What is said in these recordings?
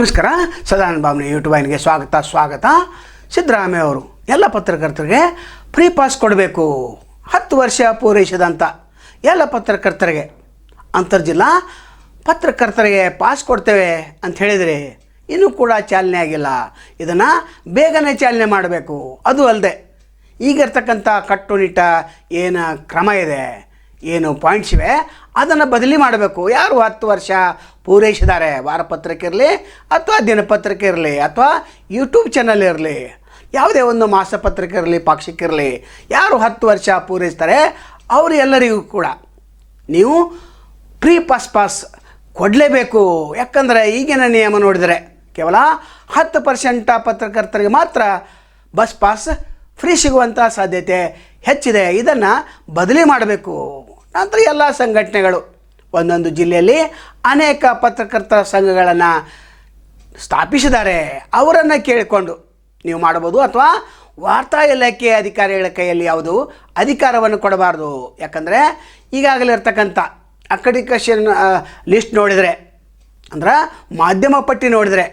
ನಮಸ್ಕಾರ. ಸದಾನಂದ ಯೂಟ್ಯೂಬ್ ವಾಹಿನಿಗೆ ಸ್ವಾಗತ ಸ್ವಾಗತ. ಸಿದ್ದರಾಮಯ್ಯ ಅವರು, ಎಲ್ಲ ಪತ್ರಕರ್ತರಿಗೆ ಫ್ರೀ ಪಾಸ್ ಕೊಡಬೇಕು. ಹತ್ತು ವರ್ಷ ಪೂರೈಸಿದಂಥ ಎಲ್ಲ ಪತ್ರಕರ್ತರಿಗೆ, ಅಂತರ್ಜಿಲ್ಲಾ ಪತ್ರಕರ್ತರಿಗೆ ಪಾಸ್ ಕೊಡ್ತೇವೆ ಅಂತ ಹೇಳಿದರೆ ಇನ್ನೂ ಕೂಡ ಚಾಲನೆ ಆಗಿಲ್ಲ. ಇದನ್ನು ಬೇಗನೆ ಚಾಲನೆ ಮಾಡಬೇಕು. ಅದು ಅಲ್ಲದೆ ಈಗಿರ್ತಕ್ಕಂಥ ಕಟ್ಟುನಿಟ್ಟ ಏನು ಕ್ರಮ ಇದೆ? ಏನು ಪಾಯಿಂಟ್ಸ್ ಇವೆ, ಅದನ್ನು ಬದಲಿ ಮಾಡಬೇಕು. ಯಾರು ಹತ್ತು ವರ್ಷ ಪೂರೈಸಿದ್ದಾರೆ ವಾರಪತ್ರಿಕೆ ಇರಲಿ ಅಥವಾ ದಿನಪತ್ರಿಕೆ ಇರಲಿ ಅಥವಾ ಯೂಟ್ಯೂಬ್ ಚಾನಲ್ ಇರಲಿ. ಯಾವುದೇ ಒಂದು ಮಾಸಪತ್ರಿಕೆ ಇರಲಿ, ಪಾಕ್ಷಿಕ ಇರಲಿ. ಯಾರು ಹತ್ತು ವರ್ಷ ಪೂರೈಸ್ತಾರೆ? ಅವರು ಎಲ್ಲರಿಗೂ ಕೂಡ. ನೀವು ಪ್ರೀ ಪಾಸ್ ಪಾಸ್ ಕೊಡಲೇಬೇಕು. ಯಾಕಂದರೆ ಈಗಿನ ನಿಯಮ ನೋಡಿದರೆ ಕೇವಲ ಹತ್ತು ಪರ್ಸೆಂಟ್ ಪತ್ರಕರ್ತರಿಗೆ ಮಾತ್ರ ಬಸ್ ಪಾಸ್ ಫ್ರೀ ಸಿಗುವಂಥ ಸಾಧ್ಯತೆ ಹೆಚ್ಚಿದೆ. ಇದನ್ನು ಬದಲಿ ಮಾಡಬೇಕು. ನಂತರ ಎಲ್ಲ ಸಂಘಟನೆಗಳು ಒಂದೊಂದು ಜಿಲ್ಲೆಯಲ್ಲಿ ಅನೇಕ ಪತ್ರಕರ್ತರ ಸಂಘಗಳನ್ನು ಸ್ಥಾಪಿಸಿದ್ದಾರೆ. ಅವರನ್ನು ಕೇಳಿಕೊಂಡು ನೀವು ಮಾಡಬಹುದು ಅಥವಾ ವಾರ್ತಾ ಇಲಾಖೆ ಅಧಿಕಾರಿಗಳ ಕೈಯಲ್ಲಿ ಯಾವುದು ಅಧಿಕಾರವನ್ನು ಕೊಡಬಾರ್ದು. ಯಾಕಂದರೆ ಈಗಾಗಲೇ ಇರ್ತಕ್ಕಂಥ ಅಕಡಿಕೇಶನ್ ಲಿಸ್ಟ್ ನೋಡಿದರೆ, ಅಂದ್ರೆ ಮಾಧ್ಯಮ ಪಟ್ಟಿ ನೋಡಿದರೆ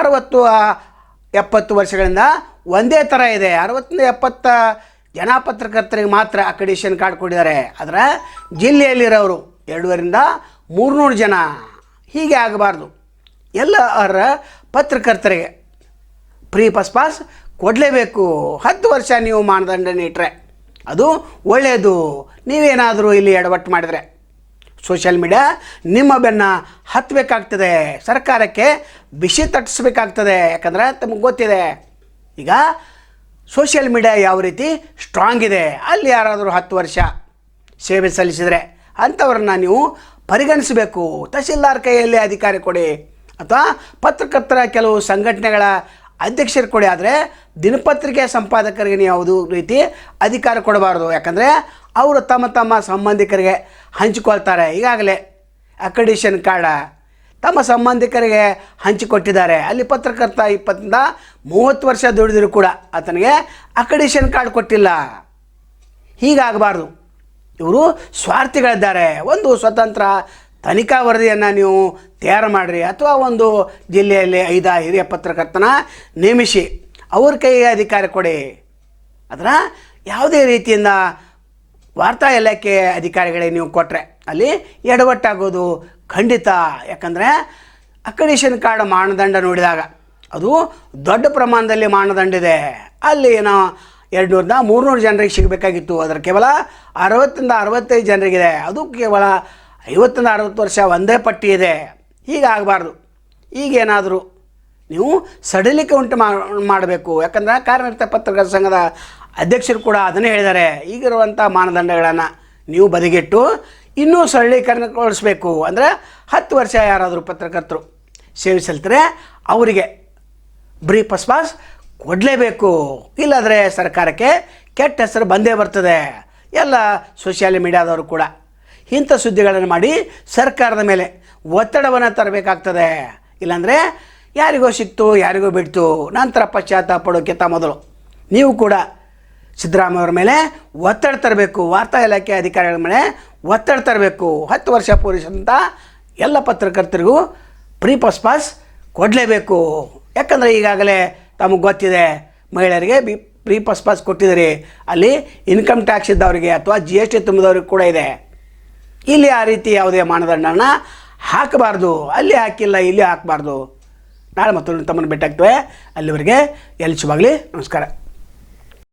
ಅರವತ್ತು ಎಪ್ಪತ್ತು ವರ್ಷಗಳಿಂದ ಒಂದೇ ಥರ ಇದೆ. ಅರವತ್ತಿಂದ ಎಪ್ಪತ್ತ ಜನ ಪತ್ರಕರ್ತರಿಗೆ ಮಾತ್ರ ಅಕ್ರೆಡಿಷನ್ ಕಾರ್ಡ್ ಕೊಟ್ಟಿದ್ದಾರೆ. ಆದರೆ ಜಿಲ್ಲೆಯಲ್ಲಿರೋರು ಎರಡೂವರಿಂದ ಮೂರುನೂರು ಜನ ಹೀಗೆ ಆಗಬಾರ್ದು. ಎಲ್ಲ ಅವರ ಪತ್ರಕರ್ತರಿಗೆ ಫ್ರೀ ಪಸ್ ಪಾಸ್ ಕೊಡಲೇಬೇಕು. ಹತ್ತು ವರ್ಷ ನೀವು ಮಾನದಂಡ ಇಟ್ಟರೆ ಅದು ಒಳ್ಳೆಯದು ನೀವೇನಾದರೂ ಇಲ್ಲಿ ಎಡವಟ್ಟು ಮಾಡಿದರೆ. ಸೋಷಿಯಲ್ ಮೀಡಿಯಾ ನಿಮ್ಮ ಬೆನ್ನ ಹತ್ತಬೇಕಾಗ್ತದೆ ಸರ್ಕಾರಕ್ಕೆ ಬಿಸಿ ತಟ್ಟಿಸ್ಬೇಕಾಗ್ತದೆ. ಯಾಕಂದರೆ ತಮಗೆ ಗೊತ್ತಿದೆ. ಈಗ ಸೋಷಿಯಲ್ ಮೀಡಿಯಾ ಯಾವ ರೀತಿ ಸ್ಟ್ರಾಂಗ್ ಇದೆ? ಅಲ್ಲಿ ಯಾರಾದರೂ ಹತ್ತು ವರ್ಷ ಸೇವೆ ಸಲ್ಲಿಸಿದರೆ ಅಂಥವ್ರನ್ನ ನೀವು ಪರಿಗಣಿಸಬೇಕು. ತಹಶೀಲ್ದಾರ್ ಕೈಯಲ್ಲಿ ಅಧಿಕಾರಿ ಕೊಡಿ. ಅಥವಾ ಪತ್ರಕರ್ತರ ಕೆಲವು ಸಂಘಟನೆಗಳ ಅಧ್ಯಕ್ಷರು ಕೊಡಿ. ಆದರೆ ದಿನಪತ್ರಿಕೆ ಸಂಪಾದಕರಿಗೆ ನೀವು ಯಾವುದೂ ರೀತಿ ಅಧಿಕಾರ ಕೊಡಬಾರ್ದು. ಯಾಕಂದರೆ ಅವರು ತಮ್ಮ ತಮ್ಮ ಸಂಬಂಧಿಕರಿಗೆ ಹಂಚಿಕೊಳ್ತಾರೆ. ಈಗಾಗಲೇ ಅಕಡಿಷನ್ ಕಾರ್ಡ ತಮ್ಮ ಸಂಬಂಧಿಕರಿಗೆ ಹಂಚಿಕೊಟ್ಟಿದ್ದಾರೆ ಅಲ್ಲಿ ಪತ್ರಕರ್ತ ಇಪ್ಪತ್ತಿಂದ ಮೂವತ್ತು ವರ್ಷ ದುಡಿದರೂ ಕೂಡ ಆತನಿಗೆ ಅಕಡಿಷನ್ ಕಾರ್ಡ್ ಕೊಟ್ಟಿಲ್ಲ. ಹೀಗಾಗಬಾರ್ದು. ಇವರು ಸ್ವಾರ್ಥಿಗಳಿದ್ದಾರೆ. ಒಂದು ಸ್ವತಂತ್ರ ತನಿಖಾ ವರದಿಯನ್ನು ನೀವು ತಯಾರು ಮಾಡಿರಿ ಅಥವಾ ಒಂದು ಜಿಲ್ಲೆಯಲ್ಲಿ ಐದ ಹಿರಿಯ ಪತ್ರಕರ್ತನ ನೇಮಿಸಿ ಅವ್ರ ಕೈಗೆ ಅಧಿಕಾರ ಕೊಡಿ. ಅದರ ಯಾವುದೇ ರೀತಿಯಿಂದ ವಾರ್ತಾ ಇಲಾಖೆ ಅಧಿಕಾರಿಗಳಿಗೆ ನೀವು ಕೊಟ್ಟರೆ ಅಲ್ಲಿ ಎಡವಟ್ಟಾಗೋದು ಖಂಡಿತ. ಯಾಕಂದರೆ ಅಕಡಿಷನ್ ಕಾರ್ಡ್ ಮಾನದಂಡ ನೋಡಿದಾಗ ಅದು ದೊಡ್ಡ ಪ್ರಮಾಣದಲ್ಲಿ ಮಾನದಂಡ ಇದೆ. ಅಲ್ಲಿ ಏನೋ ಎರಡುನೂರಿಂದ ಮೂರುನೂರು ಜನರಿಗೆ ಸಿಗಬೇಕಾಗಿತ್ತು. ಅದರ ಕೇವಲ ಅರವತ್ತರಿಂದ ಅರವತ್ತೈದು ಜನರಿಗಿದೆ. ಅದು ಕೇವಲ ಐವತ್ತರಿಂದ ಅರವತ್ತು ವರ್ಷ ಒಂದೇ ಪಟ್ಟಿ ಇದೆ. ಹೀಗಾಗಬಾರ್ದು ಈಗೇನಾದರೂ ನೀವು ಸಡಿಲಿಕೆ ಉಂಟು ಮಾಡಬೇಕು. ಯಾಕಂದರೆ ಕಾರ್ಯನಿರತ ಪತ್ರಕರ್ತರ ಸಂಘದ ಅಧ್ಯಕ್ಷರು ಕೂಡ ಅದನ್ನೇ ಹೇಳಿದ್ದಾರೆ. ಈಗಿರುವಂಥ ಮಾನದಂಡಗಳನ್ನು ನೀವು ಬದಿಗಿಟ್ಟು ಇನ್ನೂ ಸರಳೀಕರಣಗೊಳಿಸಬೇಕು ಅಂದರೆ ಹತ್ತು ವರ್ಷ ಯಾರಾದರೂ ಪತ್ರಕರ್ತರು ಸೇವೆ ಸಲ್ಲಿಸಿದ್ರೆ ಅವರಿಗೆ ಬ್ರೀ ಪಸ್ ಪಾಸ್ ಕೊಡಲೇಬೇಕು. ಇಲ್ಲಾದರೆ ಸರ್ಕಾರಕ್ಕೆ ಕೆಟ್ಟ ಹೆಸರು ಬಂದೇ ಬರ್ತದೆ. ಎಲ್ಲ ಸೋಷಿಯಲ್ ಮೀಡಿಯಾದವರು ಕೂಡ. ಇಂಥ ಸುದ್ದಿಗಳನ್ನು ಮಾಡಿ ಸರ್ಕಾರದ ಮೇಲೆ ಒತ್ತಡವನ್ನು ತರಬೇಕಾಗ್ತದೆ. ಇಲ್ಲಾಂದರೆ ಯಾರಿಗೋ ಸಿಕ್ತು, ಯಾರಿಗೋ ಬಿಡ್ತು, ನಂತರ ಪಶ್ಚಾತ್ತಾಪ ಪಡೋಕ್ಕಿಂತ ಮೊದಲು. ನೀವು ಕೂಡ ಸಿದ್ದರಾಮಯ್ಯ ಅವರ ಮೇಲೆ ಒತ್ತಡ ತರಬೇಕು. ವಾರ್ತಾ ಇಲಾಖೆ ಅಧಿಕಾರಿಗಳ ಮೇಲೆ ಒತ್ತಡ ತರಬೇಕು. ಹತ್ತು ವರ್ಷ ಪೂರೈಸಿದಂಥ ಎಲ್ಲ ಪತ್ರಕರ್ತರಿಗೂ ಪ್ರೀ ಪಸ್ ಪಾಸ್ ಕೊಡಲೇಬೇಕು. ಯಾಕಂದರೆ ಈಗಾಗಲೇ ತಮಗೆ ಗೊತ್ತಿದೆ, ಮಹಿಳೆಯರಿಗೆ ಬಿ ಪ್ರೀ ಪಸ್ ಪಾಸ್ ಕೊಟ್ಟಿದ್ದೀರಿ. ಅಲ್ಲಿ ಇನ್ಕಮ್ ಟ್ಯಾಕ್ಸ್ ಇದ್ದವರಿಗೆ ಅಥವಾ ಜಿ ಎಸ್ ಟಿ ತುಂಬಿದವ್ರಿಗೆ ಕೂಡ ಇದೆ. ಇಲ್ಲಿ ಆ ರೀತಿ ಯಾವುದೇ ಮಾನದಂಡನ ಹಾಕಬಾರ್ದು. ಅಲ್ಲಿ ಹಾಕಿಲ್ಲ, ಇಲ್ಲಿ ಹಾಕಬಾರ್ದು. ನಾಳೆ ಮತ್ತೊಂದು ತಮ್ಮನ್ನು ಭೇಟಿ ಆಗ್ತೇವೆ ಅಲ್ಲಿವರೆಗೆ ಎಲ್ಲಿ ಶುಭಾಗಲಿ ನಮಸ್ಕಾರ.